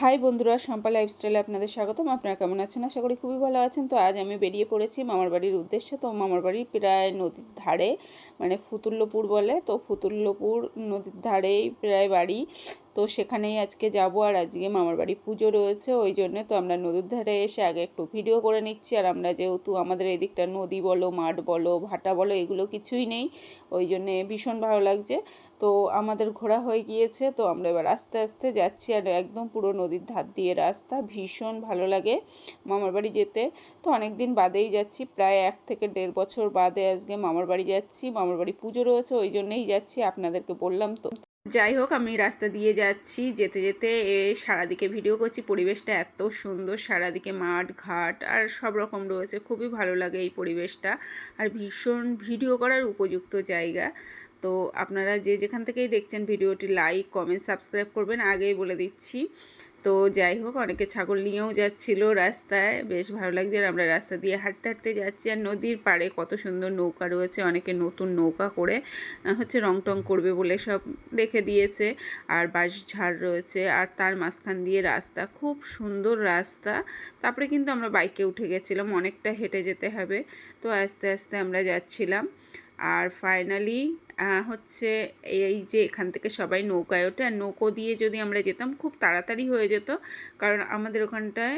High বন্ধুরা শম্পা লাইফস্টাইলে আপনাদের স্বাগতম। আপনারা কেমন আছেন? আশা করি খুবই ভালো আছেন। তো আজ আমি বেরিয়ে পড়েছি মামার বাড়ির উদ্দেশ্যে। তো মামার বাড়ি প্রায় নদীর ধারে মানে ফুতুল্লপুর বলে। তো ফুতুল্লপুর নদীর ধারেই প্রায় বাড়ি। তো সেখানেই আজকে যাব আর আজকে মামার বাড়ি পুজো রয়েছে, ওই জন্য তো আমরা নদীর ধারে এসে আগে একটু ভিডিও করে নিচ্ছি। আর আমরা যেহেতু আমাদের এদিকটা নদী বলো, মাঠ বলো, ভাটা বলো, এগুলো কিছুই নেই, ওই জন্যে ভীষণ ভালো লাগছে। তো আমাদের ঘোরা হয়ে গিয়েছে, তো আমরা এবার আস্তে আস্তে যাচ্ছি। আর একদম পুরো নদীর ধার দিয়ে রাস্তা ভীষণ ভালো লাগে। মামার বাড়ি যেতে তো অনেক দিন বাদেই যাচ্ছি, প্রায় এক থেকে দেড় বছর বাদে আজকে মামার বাড়ি যাচ্ছি, মামার বাড়ি পুজো রয়েছে, ওই জন্যেই যাচ্ছি, আপনাদেরকে বললাম তো। যাই হোক, আমি রাস্তা দিয়ে যাচ্ছি, যেতে যেতে এ সারাদিকে ভিডিও করছি, পরিবেশটা এত সুন্দর, সারাদিকে মাঠ, ঘাট, আর সব রকম রয়েছে, খুবই ভালো লাগে এই পরিবেশটা, আর ভীষণ ভিডিও করার উপযুক্ত জায়গা। তো আপনারা যে যেখান থেকেই দেখছেন ভিডিওটি, লাইক, কমেন্ট, সাবস্ক্রাইব করবেন, আগেই বলে দিচ্ছি। তো যাই হোক, অনেকে ছাগল নিয়েও যাচ্ছিল রাস্তায়। বেশ ভালো লাগছে আর আমরা রাস্তা দিয়ে হাঁটতে হাঁটতে যাচ্ছি। আর নদীর পাড়ে কত সুন্দর নৌকা রয়েছে, অনেকে নতুন নৌকা করে হচ্ছে রং টং করবে বলে সব রেখে দিয়েছে। আর বাঁশ ঝাড় রয়েছে, আর তার মাঝখান দিয়ে রাস্তা, খুব সুন্দর রাস্তা। তারপরে কিন্তু আমরা বাইকে উঠে গেছিলাম, অনেকটা হেঁটে যেতে হবে। তো আস্তে আস্তে আমরা যাচ্ছিলাম। আর ফাইনালি হচ্ছে এই যে এখান থেকে সবাই নৌকায় ওঠে। আর নৌকো দিয়ে যদি আমরা যেতাম, খুব তাড়াতাড়ি হয়ে যেত। কারণ আমাদের ওখানটায়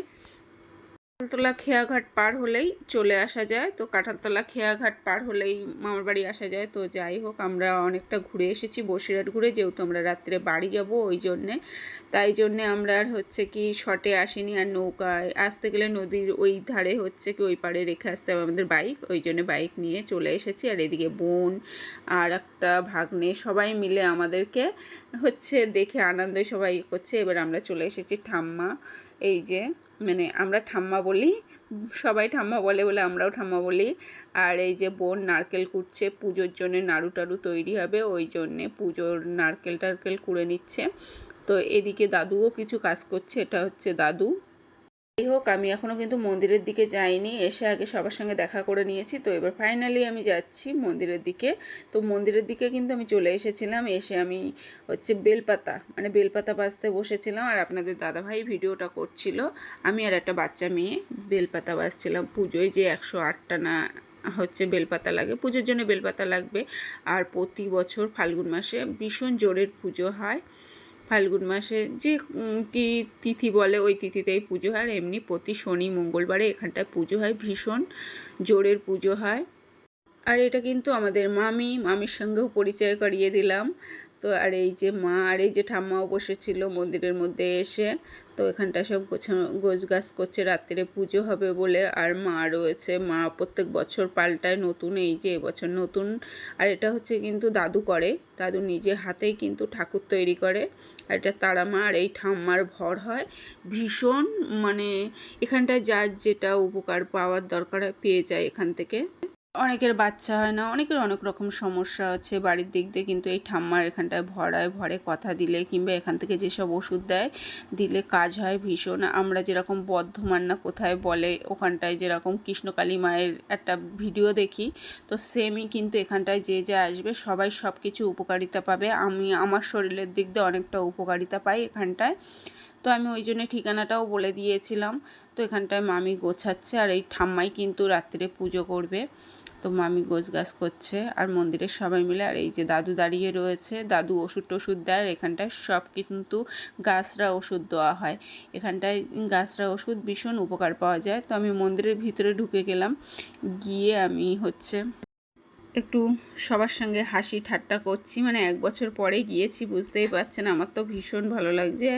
কাঁঠালতলা খেয়াঘাট পার হলেই চলে আসা যায়। তো কাঁঠালতলা খেয়াঘাট পার হলেই মামার বাড়ি আসা যায়। তো যাই হোক, আমরা অনেকটা ঘুরে এসেছি বসিরহাট ঘুরে। যেহেতু আমরা রাত্রে বাড়ি যাব ওই জন্যে। তাই জন্যে আমরা আর হচ্ছে কি শটে আসিনি। আর নৌকায় আসতে গেলে নদীর ওই ধারে হচ্ছে কি ওই পাড়ে রেখে আসতে হবে আমাদের বাইক ওই জন্য বাইক নিয়ে চলে এসেছি। আর এদিকে বোন আর একটা ভাগ্নে সবাই মিলে আমাদেরকে হচ্ছে দেখে আনন্দ সবাই করছে। এবার আমরা চলে এসেছি ঠাম্মা। এই যে মানে আমরা ঠাম্মা বলি, সবাই ঠাম্মা বলে বলে আমরাও ঠাম্মা বলি। আর এই যে বোন নারকেল কুড়ছে পুজোর জন্য নাড়ু টাড়ু তৈরি হবে, ওই জন্যে পুজোর নারকেল টারকেল কুড়ে নিচ্ছে। তো এদিকে দাদুও কিছু কাজ করছে, এটা হচ্ছে দাদু। যাই হোক, আমি এখনও কিন্তু মন্দিরের দিকে যাইনি। এসে আগে সবার সঙ্গে দেখা করে নিয়েছি। তো এবার ফাইনালি আমি যাচ্ছি মন্দিরের দিকে। তো মন্দিরের দিকে কিন্তু আমি চলে এসেছিলাম। এসে আমি হচ্ছে বেলপাতা মানে বেলপাতা বাজতে বসেছিলাম। আর আপনাদের দাদাভাই ভিডিওটা করছিল। আমি আর একটা বাচ্চা মেয়ে বেলপাতা বাজছিলাম পুজোয়। যে একশো আটটা না হচ্ছে বেলপাতা লাগে। পুজোর জন্য বেলপাতা লাগবে। আর প্রতি বছর ফাল্গুন মাসে ভীষণ জোরের পুজো হয়। ফাল্গুন মাসে যে কি তিথি বলে ওই তিথিতেই পুজো হয়। আর এমনি প্রতি শনি মঙ্গলবারে এখানটায় পুজো হয়, ভীষণ জোরের পুজো হয়। আর এটা কিন্তু আমাদের মামি, মামির সঙ্গেও পরিচয় করিয়ে দিলাম। তো আর এই যে মা আর এই যে ঠাম্মাও বসেছিল মন্দিরের মধ্যে এসে, তো এখানটা সব গোছ গাছ করছে, রাত্রে পুজো হবে বলে। আর মা রয়েছে, মা প্রত্যেক বছর পাল্টায় নতুন, এই যে এবছর নতুন। আর এটা হচ্ছে কিন্তু দাদু করে, দাদু নিজে হাতেই কিন্তু ঠাকুর তৈরি করে। আর এটা তারা মা আর এই ঠাম্মার ভর হয়। ভীষণ মানে এখানটায় যার যেটা উপকার পাওয়ার দরকার পেয়ে যায় এখান থেকে। অনেকের বাচ্চা হয় না, অনেকের অনেক রকম সমস্যা আছে বাড়ির দিক দিয়ে, কিন্তু এই ঠাম্মার এখানটায় ভরায় ভরে কথা দিলে কিংবা এখান থেকে যেসব ওষুধ দেয়, দিলে কাজ হয় ভীষণ। আমরা যেরকম বর্ধমান না কোথায় বলে, ওখানটায় যেরকম কৃষ্ণকালী মায়ের একটা ভিডিও দেখি, তো সেমই কিন্তু এখানটায় যে যে আসবে, সবাই সব কিছু উপকারিতা পাবে। আমি, আমার শরীরের দিক দিয়ে অনেকটা উপকারিতা পাই এখানটায়। তো আমি ওই জন্য ঠিকানাটাও বলে দিয়েছিলাম। তো এখানটায় মামি গোছাচ্ছে আর এই ঠাম্মাই কিন্তু রাত্রে পুজো করবে। তো মামি গোছ গাছ করছে আর মন্দিরের সবাই মিলে আর এই যে দাদু দাঁড়িয়ে রয়েছে, দাদু ওষুধ টষুধ দেয় আর এখানটায় সব কিন্তু গাছরা ওষুধ দেওয়া হয়। এখানটায় গাছরা ওষুধ ভীষণ উপকার পাওয়া যায়। তো আমি মন্দিরের ভিতরে ঢুকে গেলাম। গিয়ে আমি হচ্ছে একটু সবার সঙ্গে হাসি ঠাট্টা করছি। মানে এক বছর পরে গিয়েছি, বুঝতেই পারছেন, আমার তো ভীষণ ভালো লাগছে।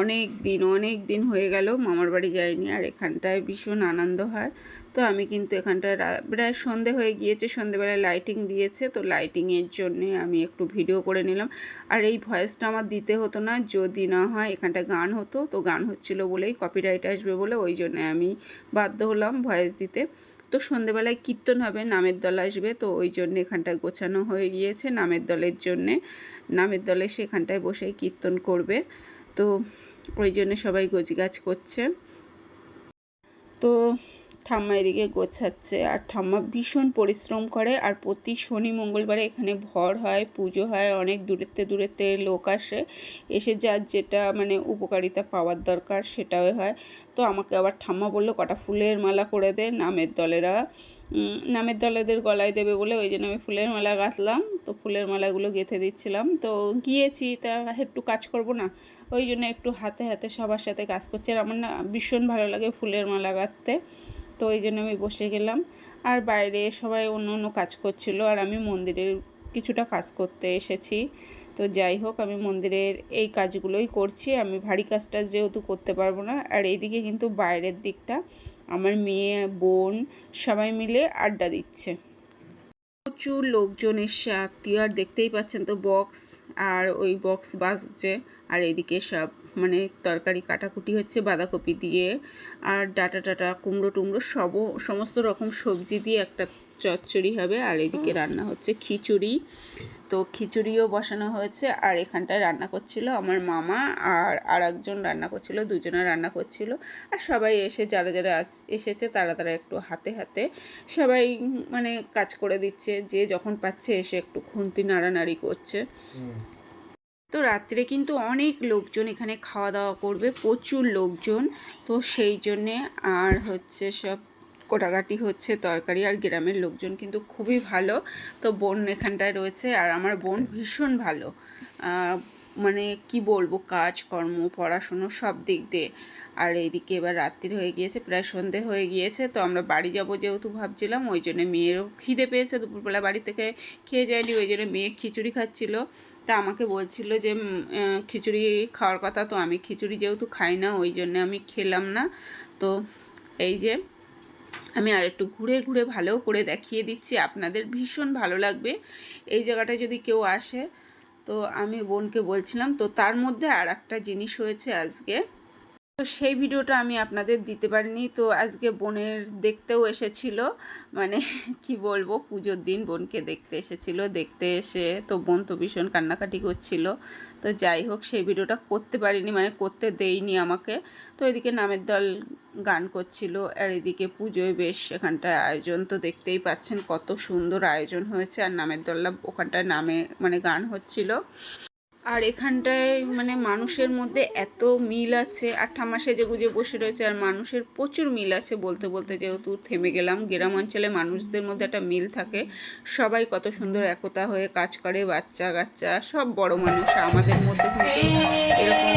অনেক দিন অনেক দিন হয়ে গেল, মামার বাড়ি যাইনি আর এখানটায় ভীষণ আনন্দ হয়। তো আমি কিন্তু এখানটায় প্রায় সন্ধে হয়ে গিয়েছে, সন্ধেবেলায় লাইটিং দিয়েছে, তো লাইটিংয়ের জন্যে আমি একটু ভিডিও করে নিলাম। আর এই ভয়েসটা আমার দিতে হতো না, যদি না হয় এখানটা গান হতো, তো গান হচ্ছিল বলেই কপিরাইট আসবে বলে, ওই জন্য আমি বাধ্য হলাম ভয়েস দিতে। তো সন্ধেবেলায় কীর্তন হবে, নামের দল আসবে, তো ওই জন্য এখানটায় গোছানো হয়ে গিয়েছে নামের দলের জন্যে। নামের দলে সেখানটায় বসে কীর্তন করবে, তো ওই জন্য সবাই গোছগাছ করছে। তো ঠাম্মা এদিকে গোছাচ্ছে। আর ঠাম্মা ভীষণ পরিশ্রম করে। আর প্রতি শনি, মঙ্গলবারে এখানে ভর হয়, পুজো হয়, অনেক দূরেতে দূরেতে লোক আসে। এসে যার যেটা মানে উপকারিতা পাওয়ার দরকার সেটাও হয়। তো আমাকে আবার ঠাম্মা বলল, কটা ফুলের মালা করে দে, নামের দলেরা। নামের দলেদের গলায় দেবে বলে ওই জন্য আমি ফুলের মালা গাঁথলাম। তো ফুলের মালাগুলো গেঁথে দিচ্ছিলাম। তো গিয়েছি, তা একটু কাজ করব না। ওই জন্য একটু হাতে হাতে সবার সাথে কাজ করছে। আর আমার না ভীষণ ভালো লাগে ফুলের মালা গাঁথতে। তো ওই জন্য আমি বসে গেলাম। আর বাইরে সবাই অন্য অন্য কাজ করছিল আর আমি মন্দিরের কিছুটা কাজ করতে এসেছি। তো যাই হোক, আমি মন্দিরের এই কাজগুলোই করছি। আমি ভারী কাজটা যেহেতু করতে পারব না, আর এইদিকে কিন্তু বাইরের দিকটা আমার মেয়ে, বোন সবাই মিলে আড্ডা দিচ্ছে। প্রচুর লোকজন এসছে আত্মীয়, আর দেখতেই পাচ্ছেন তো বক্স আর ওই বক্স বাজছে। আর এইদিকে সব মানে তরকারি কাটাকুটি হচ্ছে বাঁধাকপি দিয়ে আর ডাটা টাটা কুমড়ো টুমড়ো সব সমস্ত রকম সবজি দিয়ে একটা চচ্চড়ি হবে। আর এদিকে রান্না হচ্ছে খিচুড়ি। তো খিচুড়িও বসানো হয়েছে আর এখানটায় রান্না করছিল আমার মামা আর আর একজন রান্না করছিল দুজনে রান্না করছিল। আর সবাই এসে যারা যারা এসেছে তারা তারা একটু হাতে হাতে সবাই মানে কাজ করে দিচ্ছে। যে যখন পাচ্ছে এসে একটু খুন্তি নাড়ানাড়ি করছে। তো রাত্রে কিন্তু অনেক লোকজন এখানে খাওয়া দাওয়া করবে, প্রচুর লোকজন। তো সেই জন্যে আর হচ্ছে সব কোটাকাটি হচ্ছে তরকারি আর গ্রামের লোকজন কিন্তু খুবই ভালো। তো বোন এখানটায় রয়েছে আর আমার বোন ভীষণ ভালো। মানে কি বলব কাজকর্ম পড়াশুনো সব দিক দিয়ে। আর এইদিকে এবার রাত্রির হয়ে গিয়েছে, প্রায় সন্ধে হয়ে গিয়েছে, তো আমরা বাড়ি যাব যেহেতু ভাবছিলাম, ওই জন্য মেয়েরও খিদে পেয়েছে, দুপুরবেলা বাড়ি থেকে খেয়ে যায়নি, ওই জন্য মেয়ে খিচুড়ি খাচ্ছিল। তা আমাকে বলছিল যে খিচুড়ি খাওয়ার কথা, তো আমি খিচুড়ি যেহেতু খাই না, ওই জন্য আমি খেলাম না। তো এই যে, আমি আর একটু ঘুরে ঘুরে ভালো করে দেখিয়ে দিচ্ছি, আপনাদের ভীষণ ভালো লাগবে। এই জায়গাটায় যদি কেউ আসে তো আমি বোনকে বলছিলাম তো তার মধ্যে আর একটা জিনিস হয়েছে আজকে। তো সেই ভিডিওটা আমি আপনাদের দিতে পারিনি। তো আজকে বোনের দেখতেও এসেছিল। মানে কি বলব, পুজোর দিন বোনকে দেখতে এসেছিল। দেখতে এসে তো বোন তো ভীষণ কান্নাকাটি করছিল। তো যাই হোক, সেই ভিডিওটা করতে পারিনি মানে করতে দেইনি আমাকে। তো এদিকে নামের দল গান করছিল, আর এদিকে পুজোয় বেশ এখানটায় আয়োজন। তো দেখতেই পাচ্ছেন কত সুন্দর আয়োজন হয়েছে। আর নামের দলরা ওখানটায় নামে মানে গান হচ্ছিল। আর এখানটায় মানে মানুষের মধ্যে এত মিল আছে, আর ঠাম্মা সেজে গুজে বসে রয়েছে, আর মানুষের প্রচুর মিল আছে বলতে বলতে যেহেতু থেমে গেলাম। গ্রাম অঞ্চলে মানুষদের মধ্যে একটা মিল থাকে। সবাই কত সুন্দর একতা হয়ে কাজ করে, বাচ্চা কাচ্চা, সব বড় মানুষ। আমাদের মধ্যে কিন্তু এরকম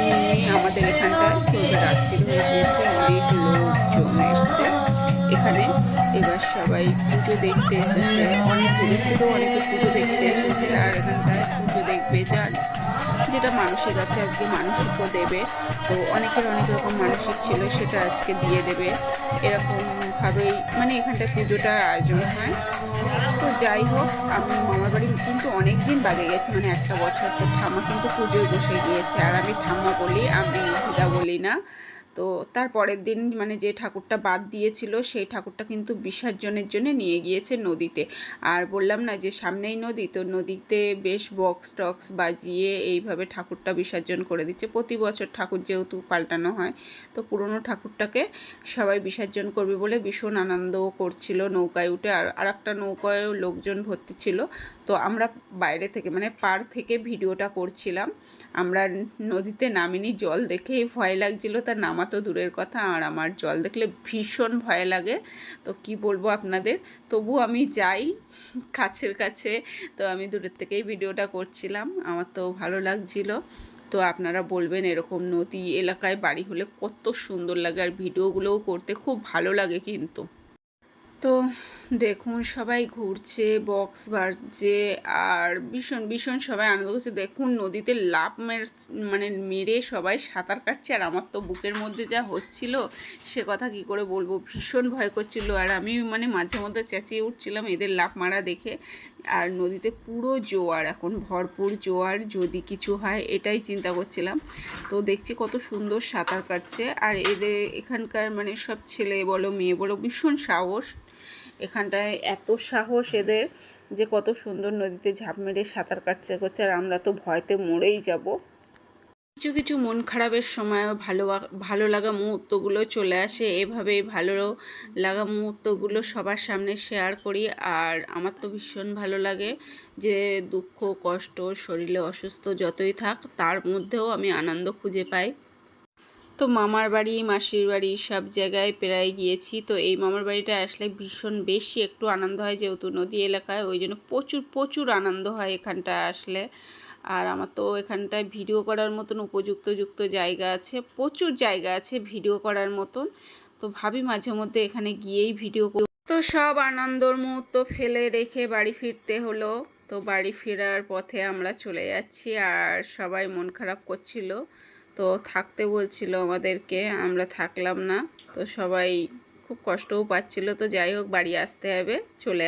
মিল নেই। আমাদের এখানটায় এবার রাত্রি হয়ে গিয়েছে। অনেক লোকজন এসছে এখানে। এবার সবাই পুজো দেখতে এসেছে। অনেক থেকেও অনেকে পুজো দেখতে এসেছে। আর এখানটায় যার যেটা মানুষের কাছে আজকে মানসিকও দেবে। তো অনেকের অনেক রকম মানসিক ছিল, সেটা আজকে দিয়ে দেবে। এরকমভাবেই মানে এখানটায় পুজোটা আয়োজন হয়। তো যাই হোক, আমি মামার বাড়ি কিন্তু অনেক দিন বাগে গেছে মানে একটা বছর তো ঠাম্মা কিন্তু পুজোয় বসে গিয়েছে। আর আমি ঠাম্মা বলি, আমি ভিটা বলি না। তো তার পরের দিন মানে যে ঠাকুরটা বাদ দিয়েছিল, সেই ঠাকুরটা কিন্তু বিসর্জনের জন্য নিয়ে গিয়েছে নদীতে। আর বললাম না যে সামনেই নদী, তো নদীতে বেশ বক্স টক্স বাজিয়ে এইভাবে ঠাকুরটা বিসর্জন করে দিচ্ছে। প্রতি বছর ঠাকুর যেহেতু পাল্টানো হয়, তো পুরনো ঠাকুরটাকে সবাই বিসর্জন করবে বলে ভীষণ আনন্দও করছিল নৌকায় উঠে। আর আর একটা নৌকায়ও লোকজন ভর্তি ছিল, তো আমরা বাইরে থেকে মানে পার থেকে ভিডিওটা করছিলাম। আমরা নদীতে নামিনি, জল দেখেই ভয় লাগছিল তার নামা তো দূরের কথা, আর আমার জল দেখলে ভীষণ ভয় লাগে। তো কি বলব আপনাদের? তবু আমি যাই কাছের কাছে। তো আমি দূরের থেকেই ভিডিওটা করছিলাম, আমার তো ভালো লাগছিল। তো আপনারা বলবেন এরকম নদী এলাকায় বাড়ি হলে কত সুন্দর লাগে, আর ভিডিওগুলোও করতে খুব ভালো লাগে কিন্তু। তো দেখুন, সবাই ঘুরছে বক্স বাজছে, আর ভীষণ ভীষণ সবাই আনন্দ করছে। দেখুন, নদীতে লাফ মের মানে মেরে সবাই সাঁতার কাটছে, আর আমার তো বুকের মধ্যে যা হচ্ছিল, সে কথা কি করে বলব? ভীষণ ভয় করছিল, আর আমি মানে মাঝে মধ্যে চেঁচিয়ে উঠছিলাম এদের লাফ মারা দেখে। আর নদীতে পুরো জোয়ার, এখন ভরপুর জোয়ার, যদি কিছু হয়, এটাই চিন্তা করছিলাম। তো দেখছি কত সুন্দর সাঁতার কাটছে, আর এদের এখানকার মানে সব ছেলে বলো, মেয়ে বলো, ভীষণ সাহস। এখানটায় এত সাহস এদের যে কত সুন্দর নদীতে ঝাঁপ মেরে সাঁতার কাটছে করছে আর আমরা তো ভয়তে মরেই যাব। কিছু কিছু মন খারাপের সময় ভালো ভালো লাগা মুহূর্তগুলো চলে আসে। এভাবেই ভালো লাগা মুহূর্তগুলো সবার সামনে শেয়ার করি। আর আমার তো ভীষণ ভালো লাগে যে দুঃখ কষ্ট শরীরে অসুস্থ যতই থাক তার মধ্যেও আমি আনন্দ খুঁজে পাই। তো মামার বাড়ি, মাসির বাড়ি সব জায়গায় প্রায় গিয়েছি। তো এই মামার বাড়িটা আসলে ভীষণ বেশি একটু আনন্দ হয় যেহেতু নদী এলাকায়, ওই জন্য প্রচুর প্রচুর আনন্দ হয় এখানটা আসলে। আর আমার তো এখানটায় ভিডিও করার মতন উপযুক্ত, যুক্ত জায়গা আছে, প্রচুর জায়গা আছে ভিডিও করার মতন। তো ভাবি মাঝে মধ্যে এখানে গিয়েই ভিডিও তো সব আনন্দর মুহূর্ত ফেলে রেখে বাড়ি ফিরতে হলো। তো বাড়ি ফেরার পথে আমরা চলে যাচ্ছি আর সবাই মন খারাপ করছিল। তো থাকতে বলছিল আমাদেরকে, আমরা থাকলাম না। তো সবাই খুব কষ্টও পাচ্ছিল। তো যাই হোক, বাড়ি আসতে হবে, চলে